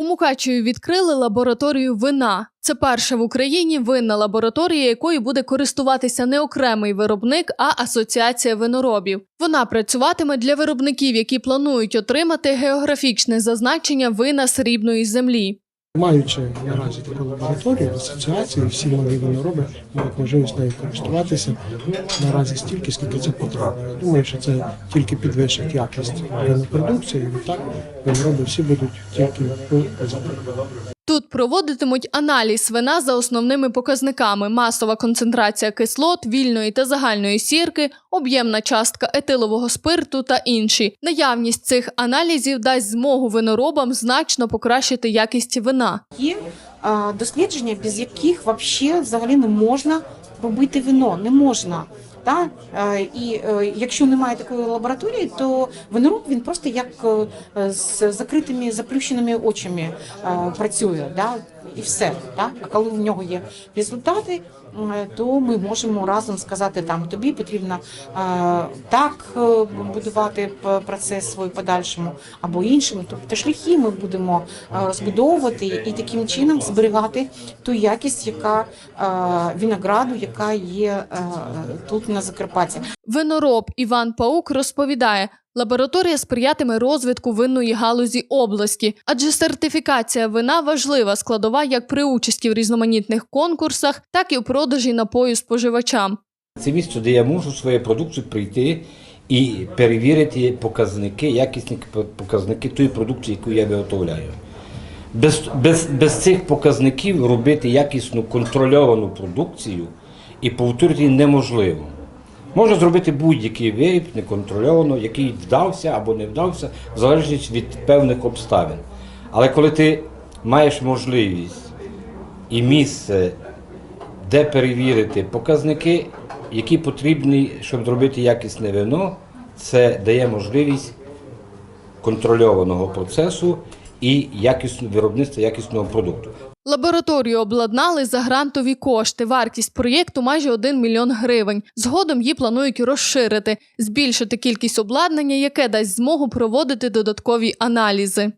У Мукачеві відкрили лабораторію вина. Це перша в Україні винна лабораторія, якою буде користуватися не окремий виробник, а асоціація виноробів. Вона працюватиме для виробників, які планують отримати географічне зазначення вина срібної землі. Маючи наразі таку лабораторію, асоціації, всі мої винороби мають можливість нею користуватися наразі стільки, скільки це потрібно. Я думаю, що це тільки підвищить якість винопродукції, і так винороби всі будуть тільки позитивні. Тут проводитимуть аналіз вина за основними показниками: масова концентрація кислот, вільної та загальної сірки, об'ємна частка етилового спирту та інші. Наявність цих аналізів дасть змогу виноробам значно покращити якість вина. Є дослідження, без яких вообще взагалі не можна робити вино, не можна. Та? Е, І е, якщо немає такої лабораторії, то винороб він просто як е, з закритими заплющеними очами працює, да? і все. Та? А коли в нього є результати, то ми можемо разом сказати, там тобі потрібно е, так е, будувати процес свій подальшому, або іншим. Тобто шляхи ми будемо е, розбудовувати і таким чином зберігати ту якість, яка е, винограду, яка є е, тут на Закарпатті. Винороб Іван Паук розповідає. Лабораторія сприятиме розвитку винної галузі області, адже сертифікація вина важлива складова як при участі в різноманітних конкурсах, так і у продажі напою споживачам. Це місце, де я можу свою продукцію прийти і перевірити показники, якісні показники тої продукції, яку я виготовляю. Без, без, без цих показників робити якісну контрольовану продукцію і повторити неможливо. Можна зробити будь-який виріб неконтрольовано, який вдався або не вдався, в залежності від певних обставин. Але коли ти маєш можливість і місце де перевірити показники, які потрібні, щоб зробити якісне вино, це дає можливість контрольованого процесу і якісного виробництва якісного продукту. Лабораторію обладнали за грантові кошти. Вартість проєкту майже 1 мільйон гривень. Згодом її планують розширити, збільшити кількість обладнання, яке дасть змогу проводити додаткові аналізи.